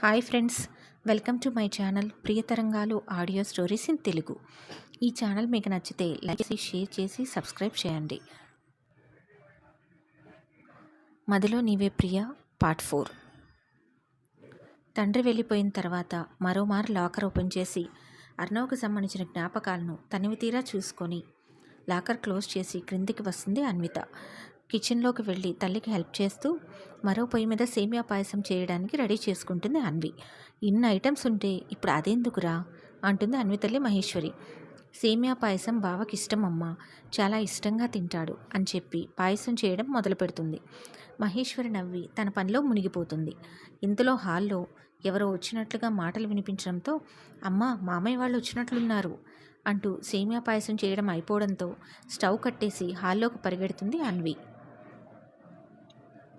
Hi friends welcome to my channel Priyatarangalu audio stories in Telugu. ఈ channel మీకు నచ్చితే like చేసి share చేసి సబ్స్క్రైబ్ చేయండి. మదిలో నీవే ప్రియ పార్ట్ ఫోర్. తండ్రి వెళ్ళిపోయిన తర్వాత మరోమారు లాకర్ ఓపెన్ చేసి అర్ణవ్కు సంబంధించిన జ్ఞాపకాలను తనివి తీరా చూసుకొని లాకర్ క్లోజ్ చేసి క్రిందికి వస్తుంది అన్విత. కిచెన్లోకి వెళ్ళి తల్లికి హెల్ప్ చేస్తూ మరో పొయ్యి మీద సేమియా పాయసం చేయడానికి రెడీ చేసుకుంటుంది అన్వి. ఇన్ని ఐటమ్స్ ఉంటే ఇప్పుడు అదెందుకురా? అంటుంది అన్వి తల్లి మహేశ్వరి. సేమియా పాయసం బావకి ఇష్టం అమ్మా చాలా ఇష్టంగా తింటాడు అని చెప్పి పాయసం చేయడం మొదలు పెడుతుంది. మహేశ్వరి నవ్వి తన పనిలో మునిగిపోతుంది. ఇంతలో హాల్లో ఎవరో వచ్చినట్లుగా మాటలు వినిపించడంతో అమ్మ మామయ్య వాళ్ళు వచ్చినట్లున్నారు అంటూ సేమియా పాయసం చేయడం అయిపోవడంతో స్టవ్ కట్టేసి హాల్లోకి పరిగెడుతుంది అన్వి.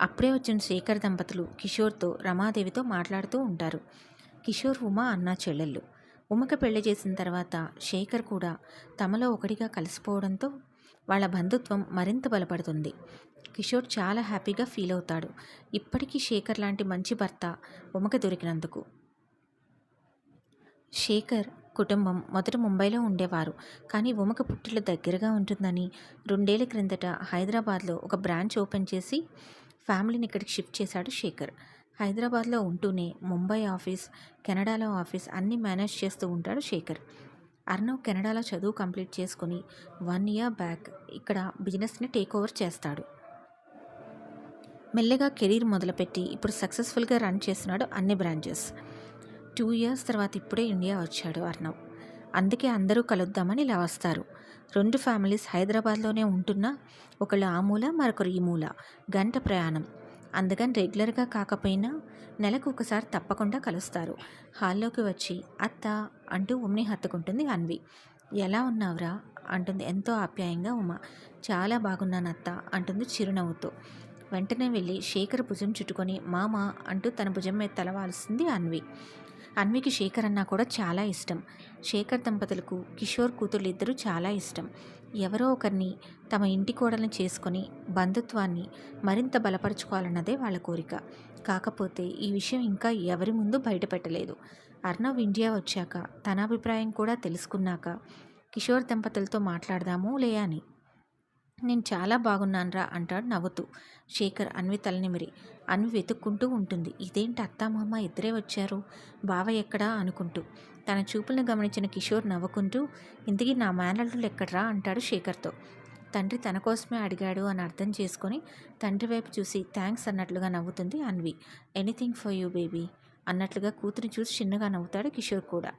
అప్పుడే వచ్చిన శేఖర్ దంపతులు కిషోర్తో రమాదేవితో మాట్లాడుతూ ఉంటారు. కిషోర్ ఉమ అన్న చెల్లెళ్ళు. ఉమకి పెళ్ళి చేసిన తర్వాత శేఖర్ కూడా తమలో ఒకటిగా కలిసిపోవడంతో వాళ్ళ బంధుత్వం మరింత బలపడుతుంది. కిషోర్ చాలా హ్యాపీగా ఫీల్ అవుతాడు. ఇప్పటికీ శేఖర్ లాంటి మంచి భర్త ఉమకి దొరికినందుకు. శేఖర్ కుటుంబం మొదట ముంబైలో ఉండేవారు. కానీ ఉమక పుట్టిల దగ్గరగా ఉంటుందని రెండేళ్ళ క్రిందట హైదరాబాద్లో ఒక బ్రాంచ్ ఓపెన్ చేసి ఫ్యామిలీని ఇక్కడికి షిఫ్ట్ చేశాడు శేఖర్. హైదరాబాద్లో ఉంటూనే ముంబై ఆఫీస్ కెనడాలో ఆఫీస్ అన్నీ మేనేజ్ చేస్తూ ఉంటాడు శేఖర్. అర్ణవ్ కెనడాలో చదువు కంప్లీట్ చేసుకుని వన్ ఇయర్ బ్యాక్ ఇక్కడ బిజినెస్ని టేక్ ఓవర్ చేస్తాడు. మెల్లగా కెరీర్ మొదలుపెట్టి ఇప్పుడు సక్సెస్ఫుల్గా రన్ చేస్తున్నాడు అన్ని బ్రాంచెస్. టూ ఇయర్స్ తర్వాత ఇప్పుడే ఇండియా వచ్చాడు అర్ణవ్ అందుకే అందరూ కలుద్దామని ఇలా వస్తారు. రెండు ఫ్యామిలీస్ హైదరాబాద్లోనే ఉంటున్నా ఒకళ్ళు ఆ మూల మరొకరు ఈ మూల. గంట ప్రయాణం. అందుకని రెగ్యులర్గా కాకపోయినా నెలకు ఒకసారి తప్పకుండా కలుస్తారు. హాల్లోకి వచ్చి అత్త అంటూ ఉమ్ని హత్తుకుంటుంది అన్వి. ఎలా ఉన్నావురా? అంటుంది ఎంతో ఆప్యాయంగా ఉమ. చాలా బాగున్నాను అత్త అంటుంది చిరునవ్వుతో. వెంటనే వెళ్ళి శేఖర్ భుజం చుట్టుకొని మామ అంటూ తన భుజం మీద తలవాల్సింది అన్వి. అన్వికి శేఖర్ అన్నా కూడా చాలా ఇష్టం. శేఖర్ దంపతులకు కిషోర్ కూతుళ్ళు ఇద్దరు చాలా ఇష్టం. ఎవరో ఒకరిని తమ ఇంటి కోడలను చేసుకొని బంధుత్వాన్ని మరింత బలపరుచుకోవాలన్నదే వాళ్ళ కోరిక. కాకపోతే ఈ విషయం ఇంకా ఎవరి ముందు బయటపెట్టలేదు. అర్ణవ్ ఇండియా వచ్చాక తన అభిప్రాయం కూడా తెలుసుకున్నాక కిషోర్ దంపతులతో మాట్లాడదాము లే అని నేను చాలా బాగున్నానురా అంటాడు నవ్వుతూ. శేఖర్ అన్వి తలనిమిరి అన్వి వెతుక్కుంటూ ఉంటుంది. ఇదేంటి అత్తామామ ఇద్దరే వచ్చారు? బావ ఎక్కడా అనుకుంటూ. తన చూపులను గమనించిన కిషోర్ నవ్వుకుంటూ ఇంతకీ నా మేనల్లులు ఎక్కడ్రా అంటాడు శేఖర్తో. తండ్రి తన కోసమే అడిగాడు అని అర్థం చేసుకొని తండ్రి వైపు చూసి థ్యాంక్స్ అన్నట్లుగా నవ్వుతుంది Anvi. Anything for you baby అన్నట్లుగా కూతురు చూసి చిన్నగా నవ్వుతాడు కిషోర్ కూడా.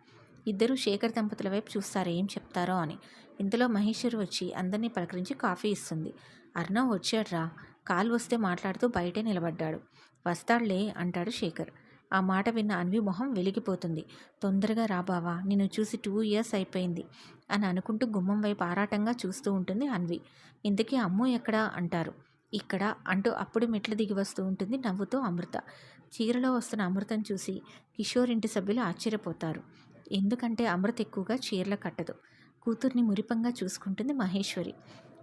ఇద్దరు శేఖర్ దంపతుల వైపు చూస్తారు ఏం చెప్తారో అని. ఇంతలో మహేశ్వరి వచ్చి అందరినీ పలకరించి కాఫీ ఇస్తుంది. అర్ణవ్ వచ్చాడ్రా? కాలు వస్తే మాట్లాడుతూ బయటే నిలబడ్డాడు. వస్తాడులే అంటాడు శేఖర్. ఆ మాట విన్న అన్వి మొహం వెలిగిపోతుంది. తొందరగా రా బావా నిన్ను చూసి టూ ఇయర్స్ అయిపోయింది అని అనుకుంటూ గుమ్మం వైపు ఆరాటంగా చూస్తూ ఉంటుంది అన్వి. ఇంతకీ అమ్ము ఎక్కడా? అంటారు. ఇక్కడ అంటూ అప్పుడు మెట్లు దిగి వస్తూ ఉంటుంది నవ్వుతూ అమృత. చీరలో వస్తున్న అమృతం చూసి కిషోర్ ఇంటి సభ్యులు ఆశ్చర్యపోతారు. ఎందుకంటే అమృత్ ఎక్కువగా చీరలు కట్టదు. కూతుర్ని మురిపంగా చూసుకుంటుంది మహేశ్వరి.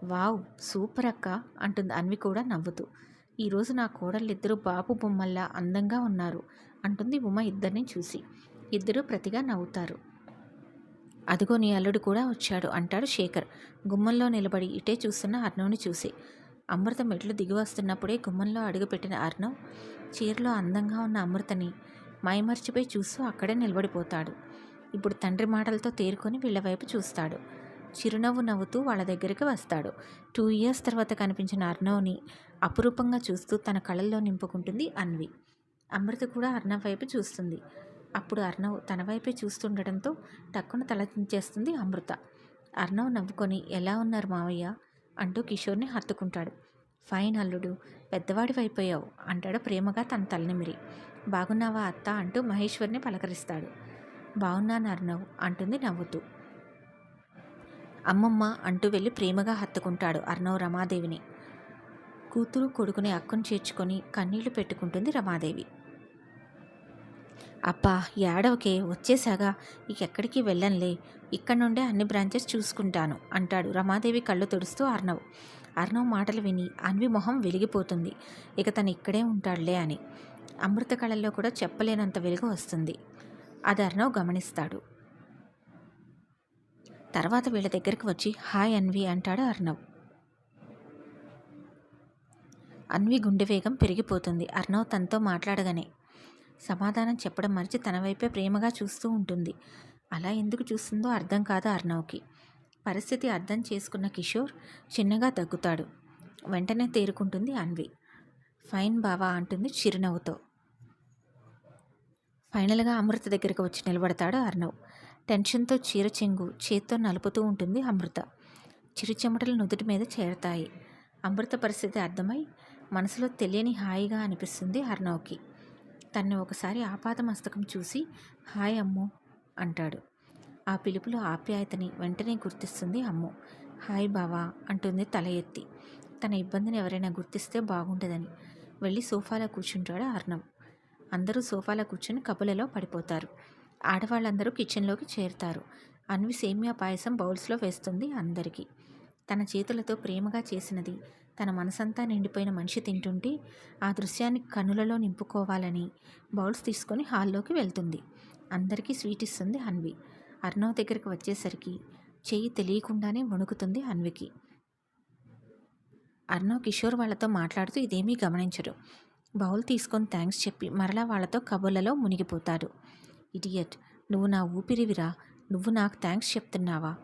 వావ్ సూపర్ అక్క అంటుంది అన్వి కూడా నవ్వుతూ. ఈరోజు నా కోడళ్ళిద్దరూ బాబు బొమ్మల్లా అందంగా ఉన్నారు అంటుంది ఉమ ఇద్దరిని చూసి. ఇద్దరూ ప్రతిగా నవ్వుతారు. అదిగో నీ అల్లుడు కూడా వచ్చాడు అంటాడు శేఖర్. గుమ్మంలో నిలబడి ఇటే చూస్తున్న అర్ణవ్ని చూసి. అమృత మెట్లు దిగి వస్తున్నప్పుడే గుమ్మంలో అడుగుపెట్టిన అర్ణవ్ చీరలో అందంగా ఉన్న అమృతని మైమర్చిపోయి చూస్తూ అక్కడే నిలబడిపోతాడు. ఇప్పుడు తండ్రి మాటలతో తేరుకొని వీళ్ళ వైపు చూస్తాడు. చిరునవ్వు నవ్వుతూ వాళ్ళ దగ్గరికి వస్తాడు. టూ ఇయర్స్ తర్వాత కనిపించిన అర్ణవ్ని అపురూపంగా చూస్తూ తన కళ్ళల్లో నింపుకుంటుంది అన్వి. అమృత కూడా అర్ణవ్ వైపు చూస్తుంది. అప్పుడు అర్ణవ్ తన వైపే చూస్తుండటంతో టక్కున తలదించేస్తుంది అమృత. అర్ణవ్ నవ్వుకొని ఎలా ఉన్నారు మావయ్య? అంటూ కిషోర్ని హత్తుకుంటాడు. ఫైన్ అల్లుడు పెద్దవాడి అయిపోయావు అంటాడు ప్రేమగా తన తలనిమిరి బాగున్నావా అత్త? అంటూ మహేశ్వర్ని పలకరిస్తాడు. బాగున్నాను అర్ణవ్ అంటుంది నవ్వుతూ. అమ్మమ్మ అంటూ వెళ్ళి ప్రేమగా హత్తుకుంటాడు అర్ణవ్ రమాదేవిని. కూతురు కొడుకుని అక్కును చేర్చుకొని కన్నీళ్ళు పెట్టుకుంటుంది రమాదేవి. అబ్బా ఏడవకే వచ్చేసాగా ఇకెక్కడికి వెళ్ళంలే ఇక్కడ నుండే అన్ని బ్రాంచెస్ చూసుకుంటాను అంటాడు రమాదేవి కళ్ళు తుడుస్తూ అర్ణవ్. అర్ణవ్ మాటలు విని అన్వి మొహం వెలిగిపోతుంది. ఇక తను ఇక్కడే ఉంటాడులే అని. అమృత కళల్లో కూడా చెప్పలేనంత వెలుగు వస్తుంది. అది అర్ణవ్ గమనిస్తాడు. తర్వాత వీళ్ళ దగ్గరికి వచ్చి హాయ్ అన్వి అంటాడు అర్ణవ్. అన్వి గుండె వేగం పెరిగిపోతుంది. అర్ణవ్ తనతో మాట్లాడగానే సమాధానం చెప్పడం మరిచి తన వైపే ప్రేమగా చూస్తూ ఉంటుంది. అలా ఎందుకు చూస్తుందో అర్థం కాదు అర్ణవ్కి. పరిస్థితి అర్థం చేసుకున్న కిషోర్ చిన్నగా తగ్గుతాడు. వెంటనే తేరుకుంటుంది అన్వి. ఫైన్ బావా అంటుంది చిరునవ్వుతో. ఫైనల్గా అమృత దగ్గరికి వచ్చి నిలబడతాడు అర్ణవ్ టెన్షన్తో చీర చెంగు చేత్తో నలుపుతూ ఉంటుంది అమృత. చిరు చెమటలు నుదుటి మీద చేరతాయి. అమృత పరిస్థితి అర్థమై మనసులో తెలియని హాయిగా అనిపిస్తుంది అర్ణవ్కి తన్ని ఒకసారి ఆపాత మస్తకం చూసి హాయ్ అమ్ము అంటాడు. ఆ పిలుపులో ఆప్యాయతని వెంటనే గుర్తిస్తుంది అమ్ము. హాయ్ బావా అంటుంది తల ఎత్తి. తన ఇబ్బందిని ఎవరైనా గుర్తిస్తే బాగుంటుందని. వెళ్ళి సోఫాలో కూర్చుంటాడు అర్ణవ్ అందరూ సోఫాలో కూర్చుని కబులలో పడిపోతారు. ఆడవాళ్ళందరూ కిచెన్లోకి చేరుతారు. అన్వి సేమియా పాయసం బౌల్స్లో వేస్తుంది అందరికీ. తన చేతులతో ప్రేమగా చేసినది. తన మనసంతా నిండిపోయిన మనిషి తింటుంటే ఆ దృశ్యాన్ని కనులలో నింపుకోవాలని బౌల్స్ తీసుకొని హాల్లోకి వెళ్తుంది. అందరికీ స్వీట్ ఇస్తుంది అన్వి. అర్ణవ్ దగ్గరికి వచ్చేసరికి చెయ్యి తెలియకుండానే వణుకుతుంది అన్వికి. అర్ణవ్ కిషోర్ వాళ్ళతో మాట్లాడుతూ ఇదేమీ గమనించడు బౌల్ తీసుకొని థ్యాంక్స్ చెప్పి మరలా వాళ్ళతో కబుర్లలో మునిగిపోతాడు. ఇడియట్ నువ్వు నా ఊపిరివిరా నువ్వు నాకు థ్యాంక్స్ చెప్తున్నావా?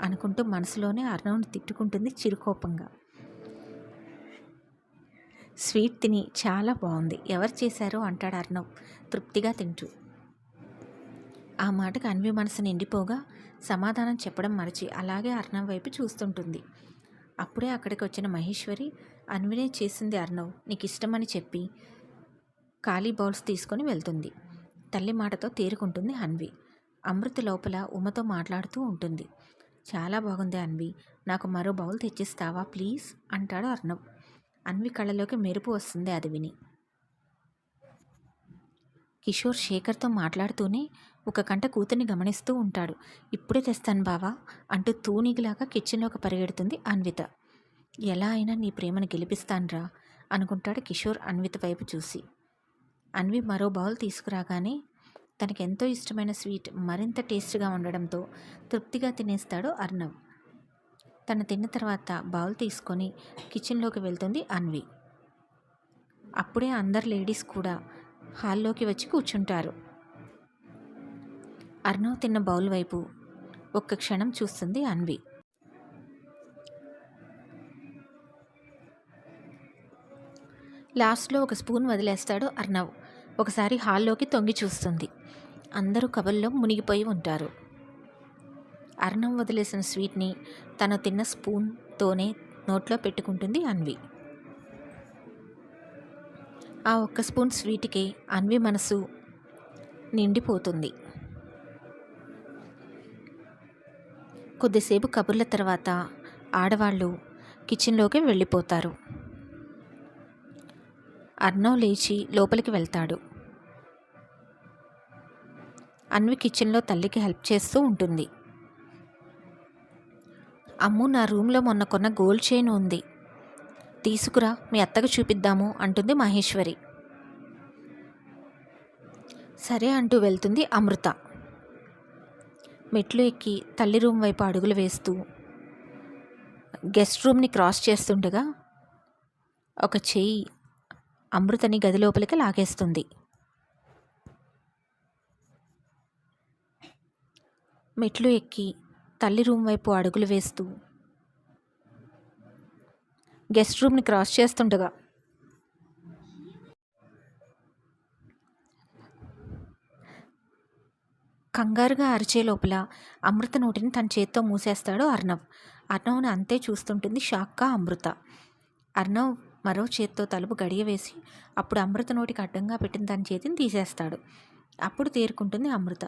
అనుకుంటూ మనసులోనే అర్ణవ్ని తిట్టుకుంటుంది చిరుకోపంగా. స్వీట్ తిని చాలా బాగుంది. ఎవరు చేశారో అంటాడు అర్ణవ్ తృప్తిగా తింటూ. ఆ మాటకు అన్వి మనసు నిండిపోగా సమాధానం చెప్పడం మరచి అలాగే అర్ణవ్ వైపు చూస్తుంటుంది. అప్పుడే అక్కడికి వచ్చిన మహేశ్వరి అన్వినే చేసింది అర్ణవ్ నీకు ఇష్టమని చెప్పి ఖాళీ బౌల్స్ తీసుకొని వెళ్తుంది. తల్లి మాటతో తేరుకుంటుంది అన్వి. అమృత లోపల ఉమతో మాట్లాడుతూ ఉంటుంది. చాలా బాగుంది అన్వి. నాకు మరో బౌల్ తెచ్చిస్తావా ప్లీజ్? అంటాడు అర్ణవ్. అన్వి కళ్ళలోకి మెరుపు వస్తుంది అది విని. కిషోర్ శేఖర్తో మాట్లాడుతూనే ఒక కంట కూతుర్ని గమనిస్తూ ఉంటాడు. ఇప్పుడే తెస్తాను బావా అంటూ తూనిగిలాగా కిచెన్లోకి పరిగెడుతుంది అన్విత. ఎలా అయినా నీ ప్రేమను గెలిపిస్తాన్రా అనుకుంటాడు కిషోర్ అన్విత వైపు చూసి. అన్వి మరో బౌల్ తీసుకురాగానే తనకెంతో ఇష్టమైన స్వీట్ మరింత టేస్ట్గా ఉండడంతో తృప్తిగా తినేస్తాడు అర్ణవ్. తను తిన్న తర్వాత బౌల్ తీసుకొని కిచెన్లోకి వెళ్తుంది అన్వి. అప్పుడే అందరు లేడీస్ కూడా హాల్లోకి వచ్చి కూర్చుంటారు. అర్ణవ్ తిన్న బౌల్ వైపు ఒక్క క్షణం చూస్తుంది అన్వి. లాస్ట్లో ఒక స్పూన్ వదిలేస్తాడు అర్ణవ్. ఒకసారి హాల్లోకి తొంగి చూస్తుంది. అందరూ కబల్లో మునిగిపోయి ఉంటారు. అర్ణం వదిలేసిన స్వీట్ని తను తిన్న స్పూన్తోనే నోట్లో పెట్టుకుంటుంది అన్వి. ఆ ఒక్క స్పూన్ స్వీట్కి అన్వి మనసు నిండిపోతుంది. కొద్దిసేపు కబుర్ల తర్వాత ఆడవాళ్ళు కిచెన్లోకి వెళ్ళిపోతారు. అర్ణవ్ లేచి లోపలికి వెళ్తాడు. అన్వి కిచెన్లో తల్లికి హెల్ప్ చేస్తూ ఉంటుంది. అమ్ము నా రూమ్లో మొన్న కొన్న గోల్డ్ చైన్ ఉంది. తీసుకురా మీ అత్తకు చూపిద్దాము అంటుంది మహేశ్వరి. సరే అంటూ వెళ్తుంది అమృత. మెట్లు ఎక్కి తల్లి రూమ్ వైపు అడుగులు వేస్తూ గెస్ట్ రూమ్ని క్రాస్ చేస్తుండగా ఒక చెయ్యి అమృతని గది లోపలికి లాగేస్తుంది. మెట్లు ఎక్కి తల్లి రూమ్ వైపు అడుగులు వేస్తూ గెస్ట్ రూమ్ని క్రాస్ చేస్తుండగా కంగారుగా అరిచే లోపల అమృత నోటిని తన చేత్తో మూసేస్తాడు అర్ణవ్. అర్ణవ్ని అంతే చూస్తుంటుంది షాక్గా అమృత. అర్ణవ్ మరో చేత్తో తలుపు గడియవేసి అప్పుడు అమృత నోటికి అడ్డంగా పెట్టిన దాని చేతిని తీసేస్తాడు. అప్పుడు తేరుకుంటుంది అమృత.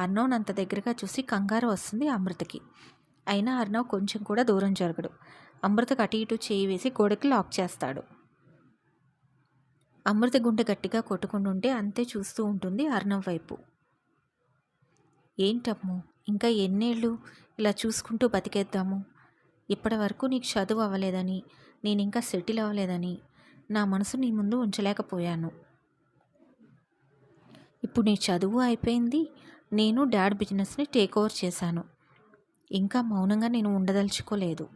అర్ణవ్ని అంత దగ్గరగా చూసి కంగారు వస్తుంది అమృతకి. అయినా అర్ణవ్ కొంచెం కూడా దూరం జరగడు. అమృతకు అటు ఇటు చేయి వేసి గోడకి లాక్ చేస్తాడు. అమృత గుండె గట్టిగా కొట్టుకుంటుంటే అంతే చూస్తూ ఉంటుంది అర్ణవ్ వైపు. ఏంటమ్ము? ఇంకా ఎన్నేళ్ళు? ఇలా చూసుకుంటూ బతికేద్దాము. ఇప్పటి వరకు నీకు చదువు అవ్వలేదని నేను ఇంకా సెటిల్ అవ్వలేదని నా మనసు నీ ముందు ఉంచలేకపోయాను. ఇప్పుడు నీ చదువు అయిపోయింది. నేను డాడ్ బిజినెస్ని టేక్ ఓవర్ చేశాను. ఇంకా మౌనంగా నేను ఉండదలుచుకోలేదు.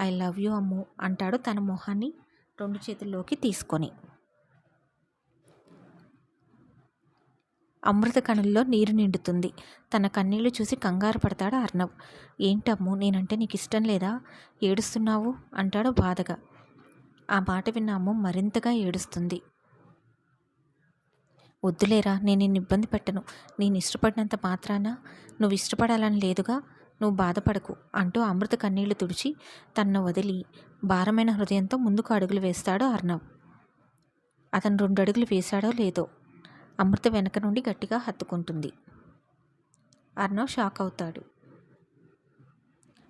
ఐ లవ్ యూ అమ్ము అంటాడు తన మొహాన్ని రెండు చేతుల్లోకి తీసుకొని. అమృత కణుల్లో నీరు నిండుతుంది. తన కన్నీళ్ళు చూసి కంగారు పడతాడు అర్ణవ్. ఏంటమ్ము నేనంటే నీకు ఇష్టం లేదా? ఏడుస్తున్నావు? అంటాడు బాధగా. ఆ మాట విన్న అమ్ము మరింతగా ఏడుస్తుంది. వద్దులేరా నేను నిన్ను ఇబ్బంది పెట్టను. నేను ఇష్టపడినంత మాత్రాన నువ్వు ఇష్టపడాలని లేదుగా నువ్వు బాధపడకు అంటూ అమృత కన్నీళ్ళు తుడిచి తన్ను వదిలి భారమైన హృదయంతో ముందుకు అడుగులు వేస్తాడు అర్ణవ్. అతను రెండు అడుగులు వేశాడో లేదో? అమృత వెనక నుండి గట్టిగా హత్తుకుంటుంది. అర్ణవ్ షాక్ అవుతాడు.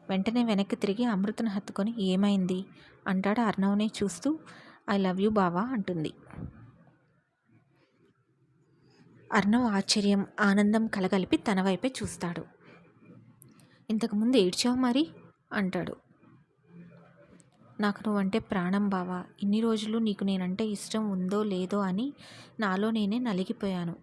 వెంటనే వెనక్కి తిరిగి అమృతను హత్తుకొని ఏమైంది? అంటాడు అర్ణవ్ని చూస్తూ. ఐ లవ్ యూ బావా అంటుంది. అర్ణవ్ ఆశ్చర్యం ఆనందం కలగలిపి తన వైపే చూస్తాడు. ఇంతకుముందు ఏడ్చావు మరి? అంటాడు. నాకు నువ్వంటే ప్రాణం బావా. ఇన్ని రోజులు నీకు నేనంటే ఇష్టం ఉందో లేదో అని నాలో నేనే నలిగిపోయాను.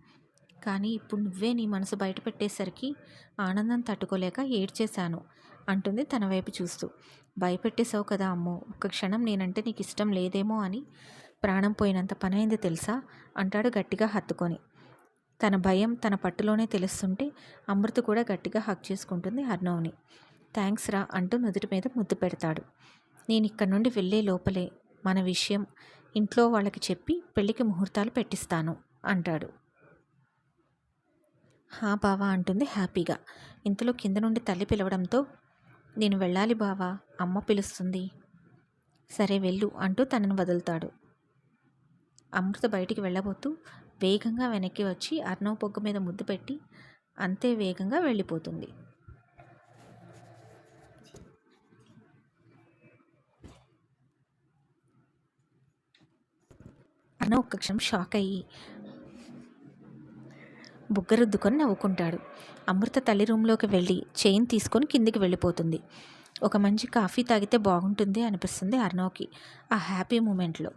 కానీ ఇప్పుడు నువ్వే నీ మనసు బయట పెట్టేసరికి ఆనందం తట్టుకోలేక ఏడ్చేశాను అంటుంది తన వైపు చూస్తూ. భయపెట్టేశావు కదా అమ్మో ఒక్క క్షణం నేనంటే నీకు ఇష్టం లేదేమో అని ప్రాణం పోయినంత పనైంది తెలుసా? అంటాడు గట్టిగా హత్తుకొని. తన భయం తన పట్టులోనే తెలుస్తుంటే అమృత కూడా గట్టిగా హక్ చేసుకుంటుంది అర్ణవ్ని థ్యాంక్స్ రా అంటూ నుదుటి మీద ముద్దు పెడతాడు. నేను ఇక్కడ నుండి వెళ్ళే లోపలే మన విషయం ఇంట్లో వాళ్ళకి చెప్పి పెళ్ళికి ముహూర్తాలు పెట్టిస్తాను అంటాడు. హా బావా అంటుంది హ్యాపీగా. ఇంతలో కింద నుండి తల్లి పిలవడంతో నేను వెళ్ళాలి బావా అమ్మ పిలుస్తుంది. సరే వెళ్ళు అంటూ తనను వదులుతాడు. అమృత బయటికి వెళ్ళబోతూ వేగంగా వెనక్కి వచ్చి అర్ణవ్ పొగ్గు మీద ముద్దు పెట్టి అంతే వేగంగా వెళ్ళిపోతుంది. అన్న ఒక్క క్షణం షాక్ అయ్యి బుగ్గరుద్దుకొని నవ్వుకుంటాడు. అమృత తల్లి రూమ్లోకి వెళ్ళి చైన్ తీసుకొని కిందికి వెళ్ళిపోతుంది. ఒక మంచి కాఫీ తాగితే బాగుంటుంది అనిపిస్తుంది అర్ణవ్కి ఆ హ్యాపీ మూమెంట్లో.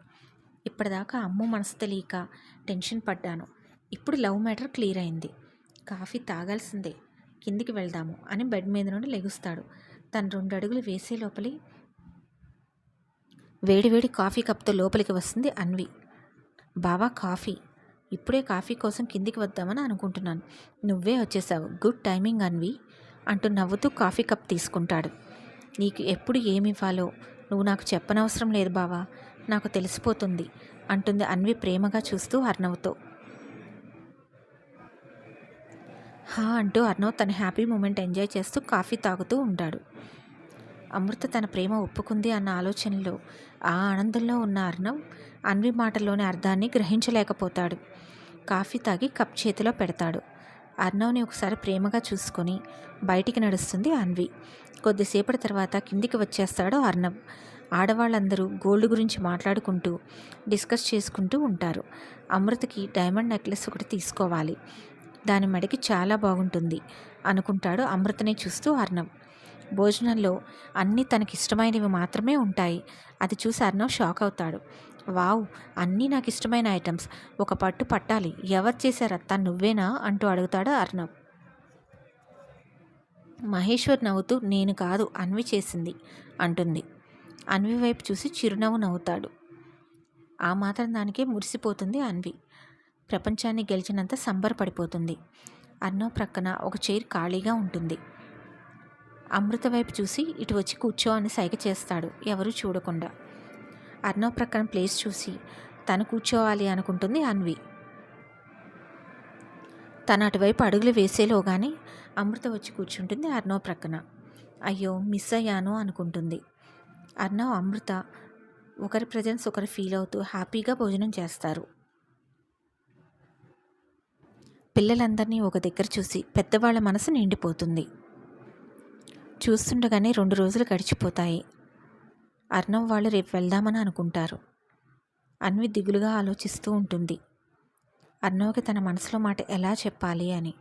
ఇప్పటిదాకా అమ్మ మనసు తెలియక టెన్షన్ పడ్డాను. ఇప్పుడు లవ్ మ్యాటర్ క్లియర్ అయింది. కాఫీ తాగాల్సిందే కిందికి వెళ్దాము అని బెడ్ మీద నుండి లెగుస్తాడు. తను రెండు అడుగులు వేసే లోపలి వేడివేడి కాఫీ కప్తో లోపలికి వస్తుంది అన్వి. బావా కాఫీ. ఇప్పుడే కాఫీ కోసం కిందికి వద్దామని అనుకుంటున్నాను. నువ్వే వచ్చేసావు. గుడ్ టైమింగ్ అన్వి అంటూ నవ్వుతూ కాఫీ కప్ తీసుకుంటాడు. నీకు ఎప్పుడు ఏమి ఇవ్వాలో నువ్వు నాకు చెప్పనవసరం లేదు బావా. నాకు తెలిసిపోతుంది అంటుంది అన్వి ప్రేమగా చూస్తూ అర్ణవ్తో. హా అంటూ అర్ణవ్ తన హ్యాపీ మూమెంట్ ఎంజాయ్ చేస్తూ కాఫీ తాగుతూ ఉంటాడు. అమృత తన ప్రేమ ఒప్పుకుంది అన్న ఆలోచనలో ఆ ఆనందంలో ఉన్న అర్ణవ్ అన్వి మాటల్లోని అర్థాన్ని గ్రహించలేకపోతాడు. కాఫీ తాగి కప్ చేతిలో పెడతాడు. అర్ణవ్ని ఒకసారి ప్రేమగా చూసుకొని బయటికి నడుస్తుంది అన్వి. కొద్దిసేపటి తర్వాత కిందికి వచ్చేస్తాడు అర్ణవ్. ఆడవాళ్ళందరూ గోల్డ్ గురించి మాట్లాడుకుంటూ డిస్కస్ చేసుకుంటూ ఉంటారు. అమృతకి డైమండ్ నెక్లెస్ ఒకటి తీసుకోవాలి. దాని మడికి చాలా బాగుంటుంది అనుకుంటాడు అమృతని చూస్తూ అర్ణవ్. భోజనంలో అన్నీ తనకిష్టమైనవి మాత్రమే ఉంటాయి. అది చూసి అర్ణవ్ షాక్ అవుతాడు. వావ్ అన్నీ నాకు ఇష్టమైన ఐటమ్స్. ఒక పట్టు పట్టాలి. ఎవరు చేశారు అత్త? నువ్వేనా? అంటూ అడుగుతాడు అర్ణవ్. మహేశ్వర్ నవ్వుతూ నేను కాదు అన్వి చేసింది అంటుంది. అన్వి వైపు చూసి చిరునవ్వు నవ్వుతాడు. ఆ మాత్రం దానికే మురిసిపోతుంది అన్వి. ప్రపంచాన్ని గెలిచినంత సంబరపడిపోతుంది. అర్ణవ్ ప్రక్కన ఒక చైర్ ఖాళీగా ఉంటుంది. అమృత వైపు చూసి ఇటు వచ్చి కూర్చో అని సైగ చేస్తాడు. ఎవరూ చూడకుండా. అర్ణవ్ ప్రక్కన ప్లేస్ చూసి తను కూర్చోవాలి అనుకుంటుంది అన్వి. తన అటువైపు అడుగులు వేసేలోగానే అమృత వచ్చి కూర్చుంటుంది అర్ణవ్ ప్రక్కన. అయ్యో మిస్ అయ్యాను అనుకుంటుంది. అర్ణవ్ అమృత ఒకరి ప్రజెన్స్ ఒకరు ఫీల్ అవుతూ హ్యాపీగా భోజనం చేస్తారు. పిల్లలందరినీ ఒక దగ్గర చూసి పెద్దవాళ్ళ మనసు నిండిపోతుంది. చూస్తుండగానే రెండు రోజులు గడిచిపోతాయి. అర్ణవ్ వాళ్ళు రేపు వెళ్దామని అనుకుంటారు. అన్వి దిగులుగా ఆలోచిస్తూ ఉంటుంది. అర్ణవ్కి తన మనసులో మాట ఎలా చెప్పాలి అని.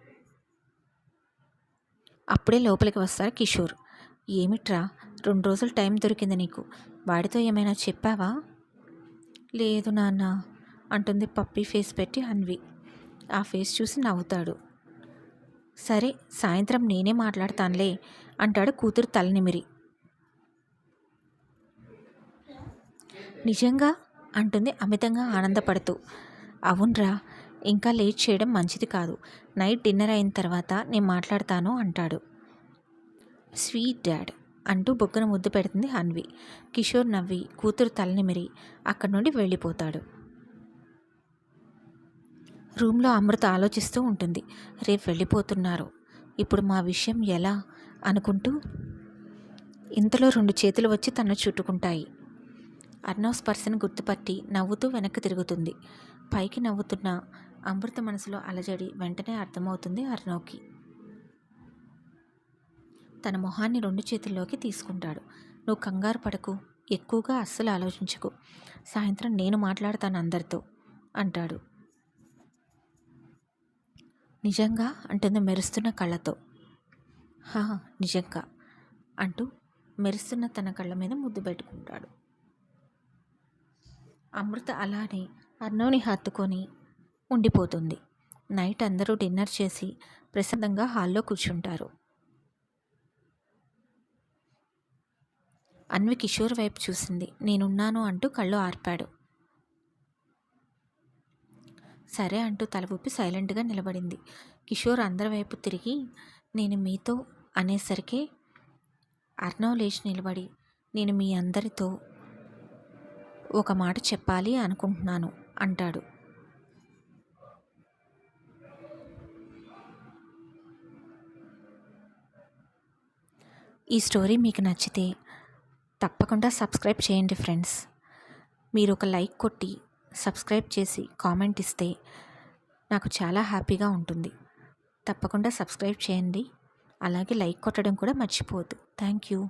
అప్పుడే లోపలికి వస్తారు కిషోర్. ఏమిట్రా రెండు రోజులు టైం దొరికింది నీకు. వాడితో ఏమైనా చెప్పావా? లేదు నాన్న అంటుంది పప్పి ఫేస్ పెట్టి అన్వి. ఆ ఫేస్ చూసి నవ్వుతాడు. సరే సాయంత్రం నేనే మాట్లాడతానులే అంటాడు కూతురు తలనిమిరి. నిజంగా? అంటుంది అమితంగా ఆనందపడుతూ. అవునరా ఇంకా లేట్ చేయడం మంచిది కాదు. నైట్ డిన్నర్ అయిన తర్వాత నేను మాట్లాడతాను అంటాడు. స్వీట్ డాడ్ అంటూ బొగ్గన ముద్దు పెడుతుంది అన్వి. కిషోర్ నవ్వి కూతురు తలనిమిరి అక్కడి నుండి వెళ్ళిపోతాడు. రూమ్లో అమృత ఆలోచిస్తూ ఉంటుంది. రేపు వెళ్ళిపోతున్నారు. ఇప్పుడు మా విషయం ఎలా? అనుకుంటూ ఇంతలో రెండు చేతులు వచ్చి తన చుట్టుకుంటాయి. అర్ణవ్ స్పర్శను గుర్తుపట్టి నవ్వుతూ వెనక్కి తిరుగుతుంది. పైకి నవ్వుతున్న అమృత మనసులో అలజడి వెంటనే అర్థమవుతుంది అర్ణవ్కి తన మొహాన్ని రెండు చేతుల్లోకి తీసుకుంటాడు. నువ్వు కంగారు పడకు ఎక్కువగా అస్సలు ఆలోచించకు. సాయంత్రం నేను మాట్లాడతాను అందరితో అంటాడు. నిజంగా? అంటుంది మెరుస్తున్న కళ్ళతో. హా నిజంగా అంటూ మెరుస్తున్న తన కళ్ళ మీద ముద్దు పెట్టుకుంటాడు. అమృత అలానే అన్నోని హత్తుకొని ఉండిపోతుంది. నైట్ అందరూ డిన్నర్ చేసి ప్రశాంతంగా హాల్లో కూర్చుంటారు. అన్వి కిషోర్ వైపు చూసింది. నేనున్నాను అంటూ కళ్ళు ఆర్పాడు. సరే అంటూ తల ఊపి సైలెంట్గా నిలబడింది. కిషోర్ అందరి వైపు తిరిగి నేను మీతో అనేసరికి అర్ణవ్ లేచి నిలబడి నేను మీ అందరితో ఒక మాట చెప్పాలి అనుకుంటున్నాను అంటాడు. ఈ స్టోరీ మీకు నచ్చితే తప్పకుండా సబ్స్క్రైబ్ చేయండి ఫ్రెండ్స్. మీరు ఒక లైక్ కొట్టి సబ్స్క్రైబ్ చేసి కామెంట్ ఇస్తే నాకు చాలా హ్యాపీగా ఉంటుంది. తప్పకుండా సబ్స్క్రైబ్ చేయండి. అలాగే లైక్ కొట్టడం కూడా మర్చిపోవద్దు. Thank you.